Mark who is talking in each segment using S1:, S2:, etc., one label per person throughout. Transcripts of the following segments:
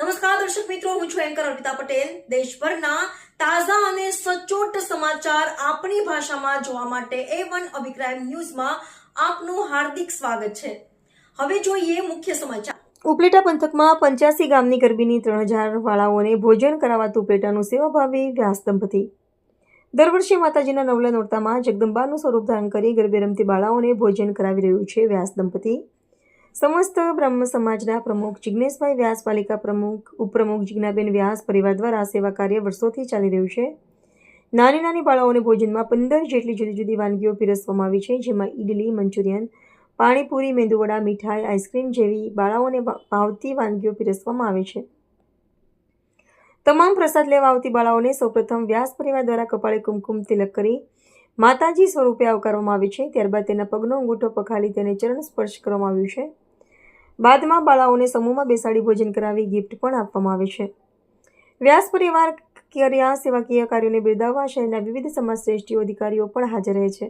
S1: નમસ્કાર, દર્શક મિત્રો, હું છું એન્કર અર્પિતા પટેલ. દેશભરના તાજા અને સચોટ સમાચાર આપણી ભાષામાં જોવા માટે એ વન અભિક્રાઇમ ન્યૂઝમાં આપનું હાર્દિક સ્વાગત છે. હવે જોઈએ મુખ્ય સમાચાર. ઉપલેટા પંથકમાં પંચ્યાસી ગામની ગરબીની ત્રણ હજાર વાળાઓને ભોજન કરાવાતું ઉપલેટાનું સેવાભાવી વ્યાસ દંપતી. દર વર્ષે માતાજીના નવલા નોરતામાં જગદંબાનું સ્વરૂપ ધારણ કરી ગરબે રમતી બાળાઓને ભોજન કરાવી રહ્યું છે વ્યાસ દંપતી. સમસ્ત બ્રહ્મ સમાજના પ્રમુખ જિજ્ઞેશભાઈ વ્યાસ પાલિકા પ્રમુખ, ઉપપ્રમુખ જિજ્ઞાબેન વ્યાસ, પરિવાર દ્વારા સેવા કાર્ય વર્ષોથી ચાલી રહ્યું છે. નાની નાની બાળાઓને ભોજનમાં પંદર જેટલી જુદી જુદી વાનગીઓ પીરસવામાં આવી છે, જેમાં ઇડલી મંચુરિયન, પાણીપુરી મેંદુવડા મીઠાઈ, આઈસ્ક્રીમ જેવી બાળાઓને ભાવતી વાનગીઓ પીરસવામાં આવે છે. તમામ પ્રસાદ લેવા આવતી બાળાઓને સૌપ્રથમ વ્યાસ પરિવાર દ્વારા કપાળે કુમકુમ તિલક કરી માતાજી સ્વરૂપે આવકારવામાં આવે છે. ત્યારબાદ તેના પગનો અંગૂઠો પખાલી તેને ચરણ સ્પર્શ કરવામાં આવ્યું છે. બાદમાં બાળાઓને સમૂહમાં બેસાડી ભોજન કરાવી ગિફ્ટ પણ આપવામાં આવે છે. વ્યાસ પરિવાર કર્યા સેવાકીય કાર્યોને બિરદાવવા શહેરના વિવિધ સમાજ શ્રેષ્ઠીઓ અધિકારીઓ પણ હાજર રહે છે.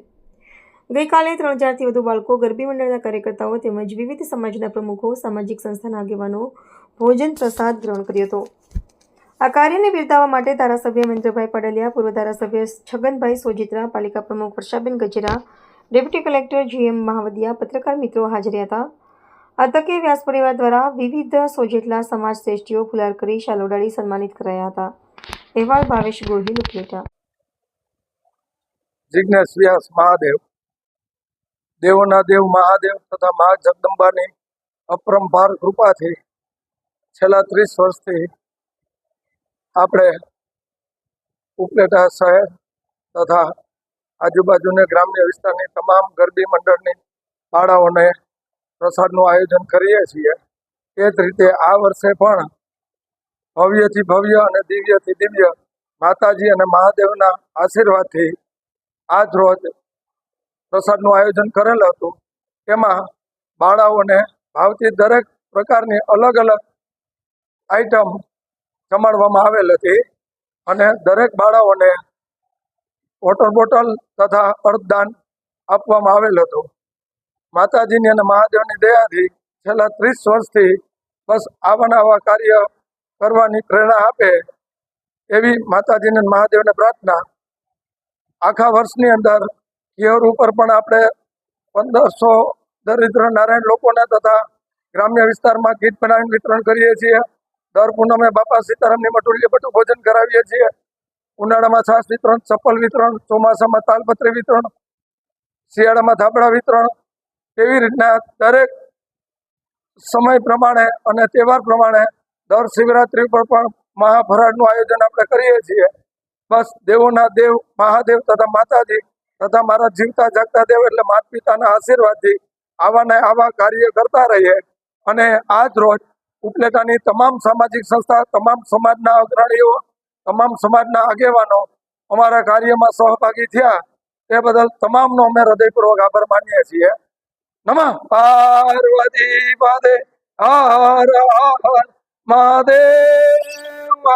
S1: ગઈકાલે ત્રણ હજારથી વધુ બાળકો ગરબી મંડળના કાર્યકર્તાઓ તેમજ વિવિધ સમાજના પ્રમુખો, સામાજિક સંસ્થાના આગેવાનો ભોજન પ્રસાદ ગ્રહણ કર્યો હતો. આ કાર્યને બિરદાવવા માટે ધારાસભ્ય મહેન્દ્રભાઈ પડલિયા, પૂર્વ ધારાસભ્ય છગનભાઈ સોજિત્રા, પાલિકા પ્રમુખ Varshaben Gajera, deputy collector GM Mahavadiya, પત્રકાર મિત્રો હાજર હતા. આ વ્યાસ પરિવાર દ્વારા વિવિધ સો જેટલા સમાજ શ્રેષ્ઠીઓ ફુલાર કરી શાલોડાડી સન્માનિત કરાયા હતા. અહેવાલ ભાવેશ ગોહિલ, ઉપલેટા.
S2: જિજ્ઞેશ વ્યાસ મહાદેવ, દેવોના દેવ મહાદેવ તથા મા જગદંબાની અપરંપાર કૃપાથી છેલ્લા ત્રીસ વર્ષથી આપણે ઉપલેટા શહેર તથા આજુબાજુના ગ્રામ્ય વિસ્તારની તમામ ગરબી મંડળની બાળાઓને પ્રસાદનું આયોજન કરીએ છીએ. એ જ રીતે આ વર્ષે પણ ભવ્યથી ભવ્ય અને દિવ્યથી દિવ્ય માતાજી અને મહાદેવના આશીર્વાદથી આજ રોજ પ્રસાદનું આયોજન કરેલ હતું. એમાં બાળાઓને ભાવતી દરેક પ્રકારની અલગ અલગ આઈટમ જમાડવામાં આવેલ હતી અને દરેક બાળાઓને વોટર બોટલ તથા અર્થદાન આપવામાં આવેલ હતું. માતાજીની અને મહાદેવની દયાથી છેલ્લા ત્રીસ વર્ષથી બસ આવા આવા કાર્ય કરવાની પ્રેરણા આપે એવી માતાજીને મહાદેવને પ્રાર્થના આખા વર્ષની અંદર ઘેર ઉપર પણ આપણે પંદરસો દરિદ્ર નારાયણ લોકોને તથા ગ્રામ્ય વિસ્તારમાં કીટ બનાવીને વિતરણ કરીએ છીએ. દર પૂનમે બાપા સીતારામની મટુડીએ બટું ભોજન કરાવીએ છીએ. ઉનાળામાં છાસ વિતરણ, ચપ્પલ વિતરણ, ચોમાસામાં તાલપત્રી વિતરણ, શિયાળામાં ધાબળા વિતરણ એવી રીતના દરેક સમય પ્રમાણે અને તહેવાર પ્રમાણે દર શિવરાત્રિ પર પણ મહાફરાળનું આયોજન આપણે કરીએ છીએ. બસ દેવોના દેવ, મહાદેવ તથા માતાજી તથા મારા જીવતા જાગતા દેવ એટલે માતા પિતાના આશીર્વાદથી આવા ને આવા કાર્ય કરતા રહીએ. અને આજ રોજ ઉપલેટાની તમામ સામાજિક સંસ્થા, તમામ સમાજના અગ્રણીઓ, તમામ સમાજના આગેવાનો અમારા કાર્યમાં સહભાગી થયા. તે બદલ તમામનો અમે હૃદયપૂર્વક આભાર માનીએ છીએ. નમઃ પાર્વતી પદે હર હર મહાદેવ